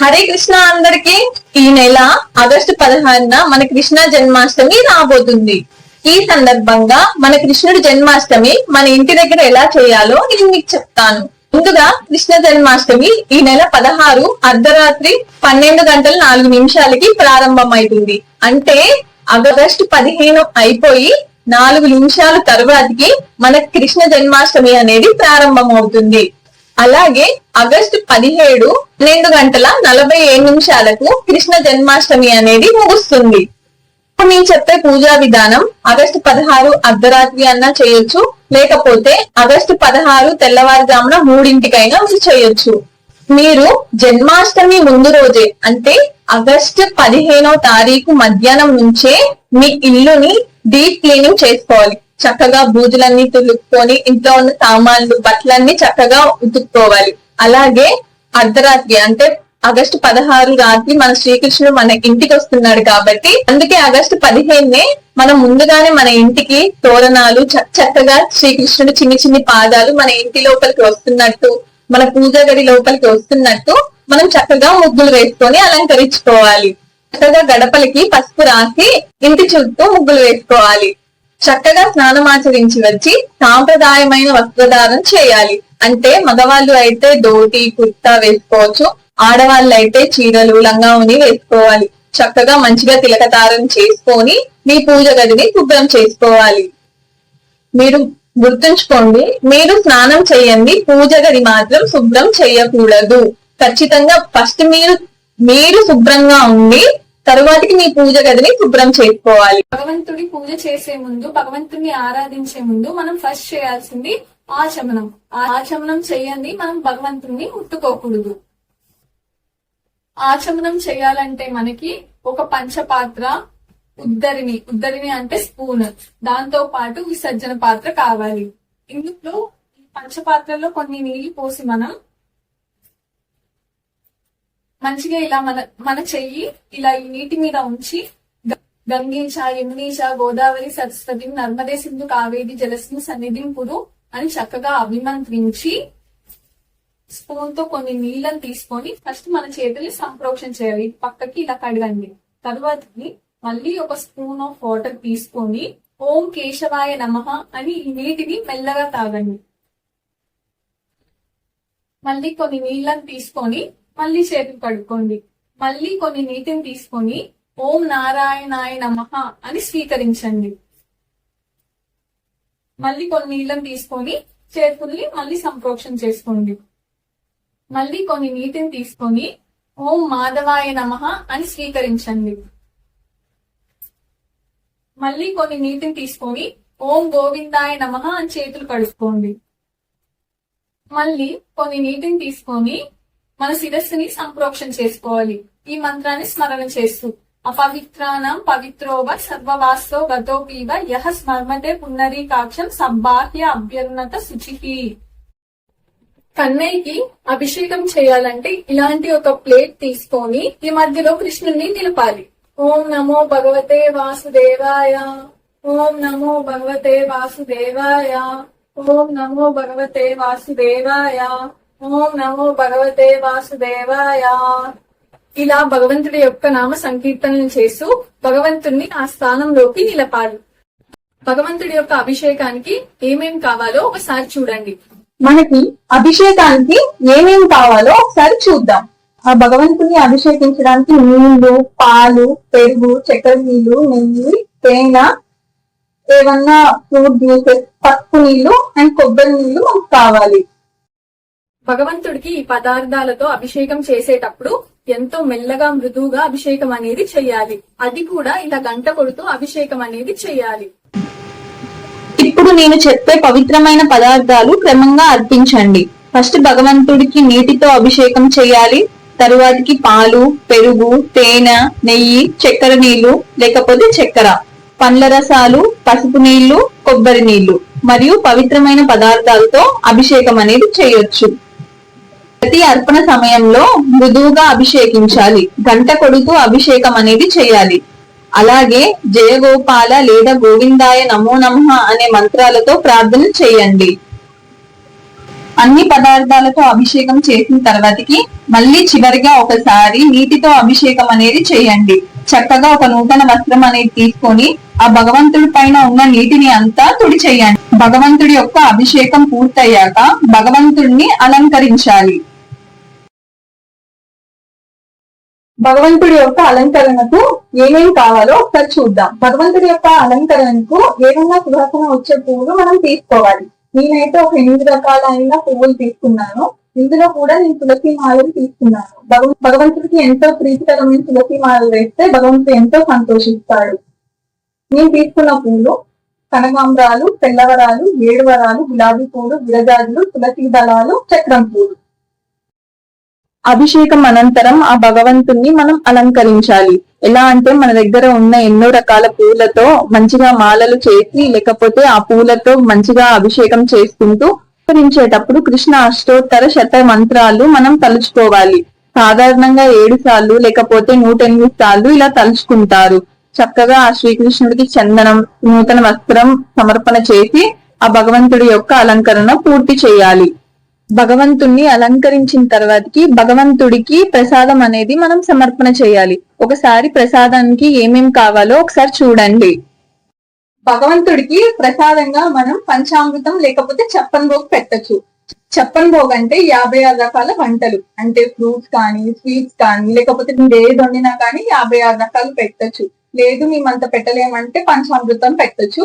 హరే కృష్ణ అందరికి ఈ నెల ఆగస్టు పదహారున మన కృష్ణ జన్మాష్టమి రాబోతుంది. ఈ సందర్భంగా మన కృష్ణుడి జన్మాష్టమి మన ఇంటి దగ్గర ఎలా చేయాలో నేను మీకు చెప్తాను. ముందుగా కృష్ణ జన్మాష్టమి ఈ నెల పదహారు అర్ధరాత్రి పన్నెండు గంటల నాలుగు నిమిషాలకి ప్రారంభమైతుంది. అంటే ఆగస్టు పదిహేను అయిపోయి నాలుగు నిమిషాల తర్వాతకి మన కృష్ణ జన్మాష్టమి అనేది ప్రారంభమవుతుంది. అలాగే ఆగస్టు పదిహేడు పన్నెండు గంటల నలభై ఏడు నిమిషాలకు కృష్ణ జన్మాష్టమి అనేది ముగుస్తుంది. ఇప్పుడు నేను చెప్పే పూజా విధానం ఆగస్టు పదహారు అర్ధరాత్రి అన్నా చేయొచ్చు లేకపోతే ఆగస్టు పదహారు తెల్లవారుజామున మూడింటికైనా మీరు చేయొచ్చు. మీరు జన్మాష్టమి ముందు రోజే అంటే ఆగస్టు పదిహేనో తారీఖు మధ్యాహ్నం నుంచే మీ ఇల్లుని డీప్ క్లీనింగ్ చేసుకోవాలి. చక్కగా బూజులన్నీ తులుక్కొని ఇంట్లో ఉన్న సామాన్లు బట్టలన్నీ చక్కగా ఉతుక్కోవాలి. అలాగే అర్ధరాత్రి అంటే ఆగస్టు పదహారు రాత్రి మన శ్రీకృష్ణుడు మన ఇంటికి వస్తున్నాడు కాబట్టి అందుకే ఆగస్టు పదిహేనునే మనం ముందుగానే మన ఇంటికి తోరణాలు చక్కగా శ్రీకృష్ణుడు చిన్ని చిన్ని పాదాలు మన ఇంటి లోపలికి వస్తున్నట్టు మన పూజ గడి లోపలికి వస్తున్నట్టు మనం చక్కగా ముగ్గులు వేసుకొని అలంకరించుకోవాలి. చక్కగా గడపలకి పసుపు రాసి ఇంటి చుట్టూ ముగ్గులు వేసుకోవాలి. చక్కగా స్నానం ఆచరించి వచ్చి సాంప్రదాయమైన వస్త్రధారణ చేయాలి. అంటే మగవాళ్ళు అయితే ధోతి కుర్తా వేసుకోవచ్చు. ఆడవాళ్ళు అయితే చీరలు లంగా ఉని వేసుకోవాలి. చక్కగా మంచిగా తిలకతారం చేసుకొని మీ పూజ గదిని శుభ్రం చేసుకోవాలి. మీరు గుర్తుంచుకోండి మీరు స్నానం చేయండి పూజ గది మాత్రం శుభ్రం చేయకూడదు. ఖచ్చితంగా ఫస్ట్ మీరు మీరు శుభ్రంగా ఉండి తరువాతికి మీ పూజ గదిని శుభ్రం చేసుకోవాలి. భగవంతుడి పూజ చేసే ముందు భగవంతుడిని ఆరాధించే ముందు మనం ఫస్ట్ చేయాల్సింది ఆచమనం. ఆ ఆచమనం చేయండి మనం భగవంతుడిని ముట్టుకోకూడదు. ఆచమనం చేయాలంటే మనకి ఒక పంచపాత్ర ఉద్దరిని. ఉద్దరిని అంటే స్పూన్. దాంతో పాటు విసర్జన పాత్ర కావాలి. ఇందులో పంచపాత్రలో కొన్ని నీళ్ళు పోసి మనం మంచిగా ఇలా మన మన చెయ్యి ఇలా ఈ నీటి మీద ఉంచి గ- గంగేశ యమునీశ గోదావరి సరస్వతి నర్మదే సింధు కావేరి జలస్మి సన్నిధింపుడు అని చక్కగా అభిమంత్రించి స్పూన్తో కొన్ని నీళ్ళని తీసుకొని ఫస్ట్ మన చేతుల్ని సంప్రోక్షణ చేయాలి. పక్కకి ఇలా కడగండి. తర్వాతకి మళ్ళీ ఒక స్పూన్ ఆఫ్ వాటర్ తీసుకొని ఓం కేశవాయ నమః అని ఈ నీటిని మెల్లగా తాగండి. మళ్ళీ కొన్ని నీళ్ళని తీసుకొని మళ్ళీ చేతులు కడుక్కోండి. మళ్ళీ కొన్ని నీటిని తీసుకొని ఓం నారాయణాయ నమః అని స్వీకరించండి. మళ్ళీ కొన్ని నీళ్ళని తీసుకొని చేతుల్ని మళ్ళీ సంప్రోక్షణ చేసుకోండి. మళ్ళీ కొన్ని నీటిని తీసుకొని ఓం మాధవాయ నమః అని స్వీకరించండి. మళ్ళీ కొన్ని నీటిని తీసుకొని ఓం గోవిందాయ నమః అని చేతులు కడుక్కోండి. మళ్ళీ కొన్ని నీటిని తీసుకొని మన శిరస్సుని సంప్రోక్షణ చేసుకోవాలి. ఈ మంత్రాన్ని స్మరణ చేస్తూ అపవిత్రానం పవిత్రోవ సర్వవాస్తో గతోపీవ యహ స్మర్మతే పునరీకాక్షం సంబాహ్య అభ్యున్నత శుచిహి కన్నయ్యకి అభిషేకం చేయాలంటే ఇలాంటి ఒక ప్లేట్ తీసుకొని ఈ మధ్యలో కృష్ణుణ్ణి నిలపాలి. ఓం నమో భగవతే వాసుదేవాయ. ఓం నమో భగవతే వాసుదేవాయ. ఓం నమో భగవతే వాసుదేవాయ. ఓం నమో భగవతే వాసుదేవాయ. ఇలా భగవంతుడి యొక్క నామ సంకీర్తనలు చేస్తూ భగవంతుణ్ణి ఆ స్థానంలోకి నిలపాలి భగవంతుడి యొక్క అభిషేకానికి ఏమేం కావాలో ఒకసారి చూడండి. మనకి అభిషేకానికి ఏమేం కావాలో ఒకసారి చూద్దాం. ఆ భగవంతుని అభిషేకించడానికి నీళ్ళు పాలు పెరుగు చక్కెర నీళ్ళు నెయ్యి తేనె ఏమన్నా ఫ్రూట్ జ్యూసెస్ పప్పు నీళ్ళు అండ్ కొబ్బరి నీళ్ళు మనకు కావాలి. భగవంతుడికి ఈ పదార్థాలతో అభిషేకం చేసేటప్పుడు ఎంతో మెల్లగా మృదువుగా అభిషేకం అనేది చేయాలి. అది కూడా ఇలా గంట కొడుతూ అభిషేకం అనేది చేయాలి. ఇప్పుడు నేను చెప్పే పవిత్రమైన పదార్థాలు క్రమంగా అర్పించండి. ఫస్ట్ భగవంతుడికి నీటితో అభిషేకం చేయాలి. తరువాతికి పాలు పెరుగు తేనె నెయ్యి చక్కెర నీళ్ళు లేకపోతే చక్కెర పండ్ల రసాలు పసుపు నీళ్ళు కొబ్బరి నీళ్ళు మరియు పవిత్రమైన పదార్థాలతో అభిషేకం అనేది చేయొచ్చు. ప్రతి అర్పణ సమయంలో మృదువుగా అభిషేకించాలి. గంట కొడుతూ అభిషేకం అనేది చేయాలి. అలాగే జయగోపాల లేదా గోవిందాయ నమో నమ అనే మంత్రాలతో ప్రార్థన చేయండి. అన్ని పదార్థాలతో అభిషేకం చేసిన తర్వాతకి మళ్ళీ చివరిగా ఒకసారి నీటితో అభిషేకం అనేది చేయండి. చక్కగా ఒక నూతన వస్త్రం అనేది తీసుకొని ఆ భగవంతుడి పైన ఉన్న నీటిని అంతా తుడి చేయండి. భగవంతుడి యొక్క అభిషేకం పూర్తయ్యాక భగవంతుడిని అలంకరించాలి. భగవంతుడి యొక్క అలంకరణకు ఏమేమి కావాలో ఒకసారి చూద్దాం. భగవంతుడి యొక్క అలంకరణకు ఏదైనా సువాసన వచ్చే పువ్వులు మనం తీసుకోవాలి. నేనైతే ఒక ఎనిమిది రకాలైన పువ్వులు తీసుకున్నాను. ఇందులో కూడా నేను తులసి మాలలు తీసుకున్నాను. భగవ- భగవంతుడికి ఎంతో ప్రీతికరమైన తులసి మాలలు వేస్తే భగవంతుడు ఎంతో సంతోషిస్తాడు. నేను తీసుకున్న పూలు కనకాంబరాలు తెల్లవరాలు ఏడువరాలు గులాబీ పూలు విరజాజులు తులసి దళాలు చక్రం పూలు. అభిషేకం అనంతరం ఆ భగవంతుణ్ణి మనం అలంకరించాలి. ఎలా అంటే మన దగ్గర ఉన్న ఎన్నో రకాల పూలతో మంచిగా మాలలు చేసి లేకపోతే ఆ పూలతో మంచిగా అభిషేకం చేసుకుంటూ అలంకరించేటప్పుడు కృష్ణ అష్టోత్తర శత మంత్రాలు మనం తలుచుకోవాలి. సాధారణంగా ఏడు సార్లు లేకపోతే నూట ఎనిమిది సార్లు ఇలా తలుచుకుంటారు. చక్కగా ఆ శ్రీకృష్ణుడికి చందనం నూతన వస్త్రం సమర్పణ చేసి ఆ భగవంతుడి యొక్క అలంకరణ పూర్తి చేయాలి. భగవంతుణ్ణి అలంకరించిన తర్వాతకి భగవంతుడికి ప్రసాదం అనేది మనం సమర్పణ చేయాలి. ఒకసారి ప్రసాదానికి ఏమేం కావాలో ఒకసారి చూడండి. భగవంతుడికి ప్రసాదంగా మనం పంచామృతం లేకపోతే చప్పన్ భోగ్ పెట్టచ్చు. చప్పన్ భోగ్ అంటే యాభై ఆరు రకాల వంటలు అంటే ఫ్రూట్స్ కానీ స్వీట్స్ కానీ లేకపోతే మీరు ఏది వండినా కానీ యాభై ఆరు రకాలు పెట్టచ్చు. లేదు మేమంత పెట్టలేమంటే పంచామృతం పెట్టచ్చు.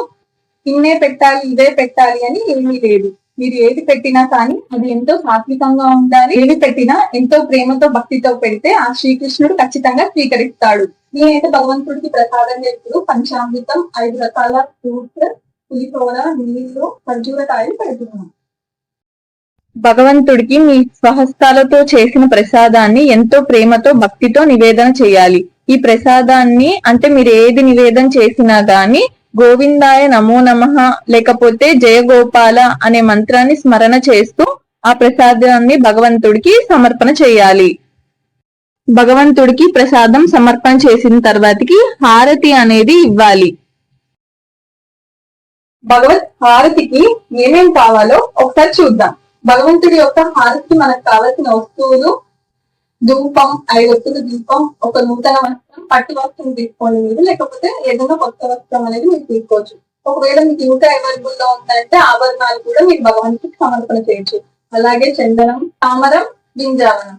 ఇన్నే పెట్టాలి ఇదే పెట్టాలి అని ఏమీ లేదు. మీరు ఏది పెట్టినా కానీ అది ఎంతో సాత్వికంగా ఉండాలి. ఏది పెట్టినా ఎంతో ప్రేమతో భక్తితో పెడితే ఆ శ్రీకృష్ణుడు ఖచ్చితంగా స్వీకరిస్తాడు. నేనైతే భగవంతుడికి ప్రసాదం ఎప్పుడు పంచామృతం ఐదు రకాల ఫ్రూట్స్ పులిహోర నీళ్ళు ఖర్జూరకాయలు పెడుతున్నాను. భగవంతుడికి మీ స్వహస్తాలతో చేసిన ప్రసాదాన్ని ఎంతో ప్రేమతో భక్తితో నివేదన చేయాలి. ఈ ప్రసాదాన్ని అంటే మీరు ఏది నివేదన చేసినా గాని గోవిందాయ నమో నమ. లేకపోతే జయ గోపాల అనే మంత్రాన్ని స్మరణ చేస్తూ ఆ ప్రసాదాన్ని భగవంతుడికి సమర్పణ చేయాలి. భగవంతుడికి ప్రసాదం సమర్పణ చేసిన తర్వాతకి హారతి అనేది ఇవ్వాలి. భగవత్ హారతికి ఏమేం కావాలో ఒకసారి చూద్దాం. భగవంతుడి యొక్క హారతికి మనకు కావలసిన వస్తువులు ధూపం ఐదు వస్తువులు దీపం ఒక నూతన వస్త్రం పట్టు వస్త్రం తీసుకోండి మీరు లేకపోతే ఏదైనా కొత్త వస్త్రం అనేది మీరు తీసుకోవచ్చు. ఒకవేళ మీకు ఇంకా అవైలబుల్లో ఉందంటే ఆభరణాలు కూడా మీరు భగవంతుడికి సమర్పణ చేయొచ్చు. అలాగే చందనం తామరం గింజావనం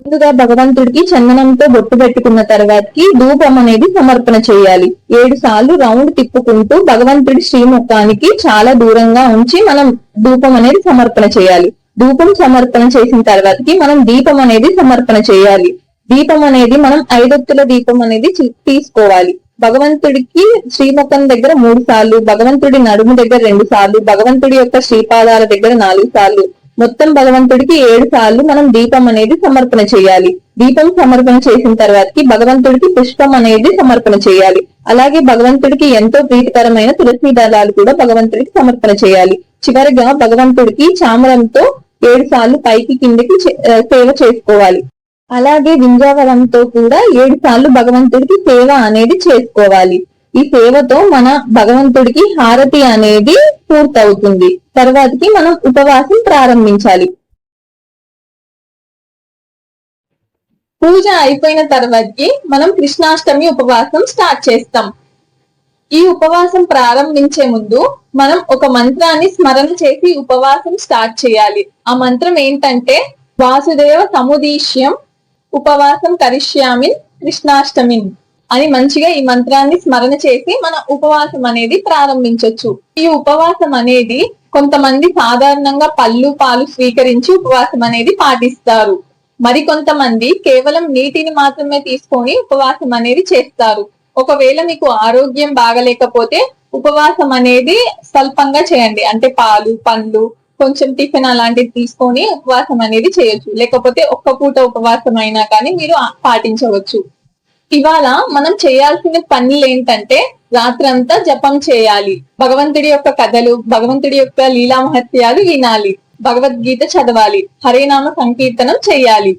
ముందుగా భగవంతుడికి చందనంతో బొట్టు పెట్టుకున్న తర్వాతకి ధూపం అనేది సమర్పణ చేయాలి. ఏడు సార్లు రౌండ్ తిప్పుకుంటూ భగవంతుడి శ్రీముఖానికి చాలా దూరంగా ఉంచి మనం ధూపం అనేది సమర్పణ చేయాలి. ధూపం సమర్పణ చేసిన తర్వాతకి మనం దీపం అనేది సమర్పణ చేయాలి. దీపం అనేది మనం ఐదొత్తుల దీపం అనేది తీసుకోవాలి. భగవంతుడికి శ్రీముఖం దగ్గర మూడు సార్లు భగవంతుడి నడుము దగ్గర రెండు సార్లు భగవంతుడి యొక్క శ్రీపాదాల దగ్గర నాలుగు సార్లు మొత్తం భగవంతుడికి ఏడు సార్లు మనం దీపం అనేది సమర్పణ చేయాలి. దీపం సమర్పణ చేసిన తర్వాతకి భగవంతుడికి పుష్పం అనేది సమర్పణ చేయాలి. అలాగే భగవంతుడికి ఎంతో ప్రీతికరమైన తులసి దళాలు కూడా భగవంతుడికి సమర్పణ చేయాలి. చివరిగా భగవంతుడికి చామరంతో ఏడు సార్లు పైకి కిందికి చే- సేవ చేసుకోవాలి. అలాగే వింజావరంతో కూడా ఏడు సార్లు భగవంతుడికి సేవ అనేది చేసుకోవాలి. ఈ సేవతో మన భగవంతుడికి హారతి అనేది పూర్తవుతుంది. తర్వాతకి మనం ఉపవాసం ప్రారంభించాలి. పూజ అయిపోయిన తర్వాతకి మనం కృష్ణాష్టమి ఉపవాసం స్టార్ట్ చేస్తాం. ఈ ఉపవాసం ప్రారంభించే ముందు మనం ఒక మంత్రాన్ని స్మరణ చేసి ఉపవాసం స్టార్ట్ చేయాలి. ఆ మంత్రం ఏంటంటే వాసుదేవ సముదీష్యం ఉపవాసం కరిష్యామి కృష్ణాష్టమి అని మంచిగా ఈ మంత్రాన్ని స్మరణ చేసి మన ఉపవాసం అనేది ప్రారంభించవచ్చు ఈ ఉపవాసం అనేది కొంతమంది సాధారణంగా పళ్ళు పాలు స్వీకరించి ఉపవాసం అనేది పాటిస్తారు. మరి కొంతమంది కేవలం నీటిని మాత్రమే తీసుకొని ఉపవాసం అనేది చేస్తారు. ఒకవేళ మీకు ఆరోగ్యం బాగలేకపోతే ఉపవాసం అనేది స్వల్పంగా చేయండి. అంటే పాలు పండ్లు కొంచెం టిఫిన్ అలాంటివి తీసుకొని ఉపవాసం అనేది చేయొచ్చు. లేకపోతే ఒక్క పూట ఉపవాసం అయినా కానీ మీరు పాటించవచ్చు. ఇవాళ మనం చేయాల్సిన పనులు ఏంటంటే రాత్రంతా జపం చేయాలి. భగవంతుడి యొక్క కథలు భగవంతుడి యొక్క లీలా మహత్యాలు వినాలి. భగవద్గీత చదవాలి. హరేనామ సంకీర్తనం చేయాలి.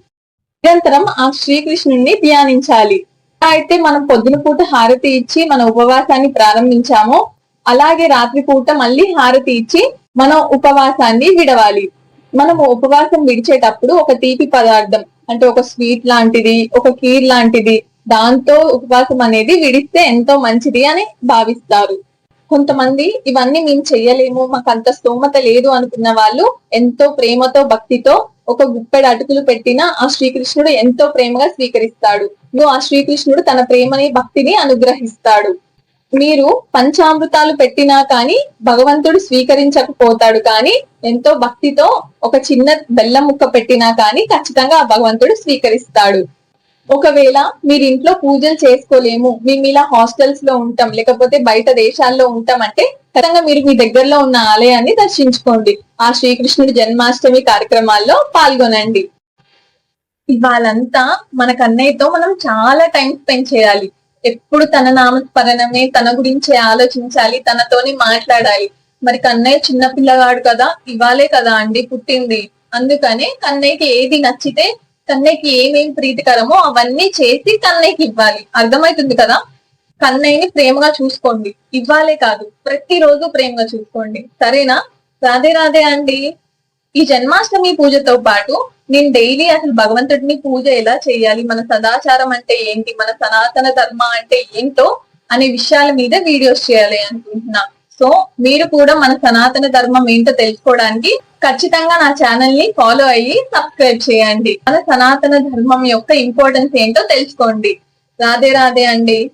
నిరంతరం ఆ శ్రీకృష్ణుణ్ణి ధ్యానించాలి. అయితే మనం పొద్దున పూట హారతి ఇచ్చి మన ఉపవాసాన్ని ప్రారంభించామో. అలాగే రాత్రి పూట మళ్ళీ హారతి ఇచ్చి మనం ఉపవాసాన్ని విడవాలి. మనం ఉపవాసం విడిచేటప్పుడు ఒక తీపి పదార్థం అంటే ఒక స్వీట్ లాంటిది ఒక కీర్ లాంటిది దాంతో ఉపవాసం అనేది విడిస్తే ఎంతో మంచిది అని భావిస్తారు. కొంతమంది ఇవన్నీ మేము చెయ్యలేము మాకు అంత స్తోమత లేదు అనుకున్న వాళ్ళు ఎంతో ప్రేమతో భక్తితో ఒక గుప్పెడు అటుకులు పెట్టినా ఆ శ్రీకృష్ణుడు ఎంతో ప్రేమగా స్వీకరిస్తాడు. నువ్వు ఆ శ్రీకృష్ణుడు తన ప్రేమని భక్తిని అనుగ్రహిస్తాడు. మీరు పంచామృతాలు పెట్టినా కానీ భగవంతుడు స్వీకరించకపోతాడు కానీ ఎంతో భక్తితో ఒక చిన్న బెల్లం ముక్క పెట్టినా కానీ ఖచ్చితంగా ఆ భగవంతుడు స్వీకరిస్తాడు. ఒకవేళ మీరు ఇంట్లో పూజలు చేసుకోలేము మేము ఇలా హాస్టల్స్లో ఉంటాం లేకపోతే బయట దేశాల్లో ఉంటాం అంటే ఖచ్చితంగా మీరు మీ దగ్గరలో ఉన్న ఆలయాన్ని దర్శించుకోండి. ఆ శ్రీకృష్ణుడి జన్మాష్టమి కార్యక్రమాల్లో పాల్గొనండి. ఇవాళంతా మన కన్నయ్యతో మనం చాలా టైం స్పెండ్ చేయాలి. ఎప్పుడు తన నామస్మరణమే తన గురించే ఆలోచించాలి తనతోనే మాట్లాడాలి. మరి కన్నయ్య చిన్న పిల్లగాడు కదా ఇవాళే కదా అండి పుట్టింది. అందుకనే కన్నయ్యకి ఏది నచ్చితే కన్నయ్యకి ఏమేం ప్రీతికరమో అవన్నీ చేసి కన్నయ్యకి ఇవ్వాలి. అర్థమవుతుంది కదా? కన్నయ్యని ప్రేమగా చూసుకోండి. ఇవ్వాలే కాదు ప్రతిరోజు ప్రేమగా చూసుకోండి. సరేనా? రాధే రాధే అండి. ఈ జన్మాష్టమి పూజతో పాటు నేను డైలీ అసలు భగవంతుడిని పూజ ఎలా చేయాలి? మన సదాచారం అంటే ఏంటి? మన సనాతన ధర్మ అంటే ఏంటో అనే విషయాల మీద వీడియోస్ చేయాలి అనుకుంటున్నా. సో మీరు కూడా మన సనాతన ధర్మం ఏంటో తెలుసుకోవడానికి ఖచ్చితంగా నా ఛానల్ని ఫాలో అయ్యి సబ్స్క్రైబ్ చేయండి. మన సనాతన ధర్మం యొక్క ఇంపార్టెన్స్ ఏంటో తెలుసుకోండి. రాధే రాధే అండి.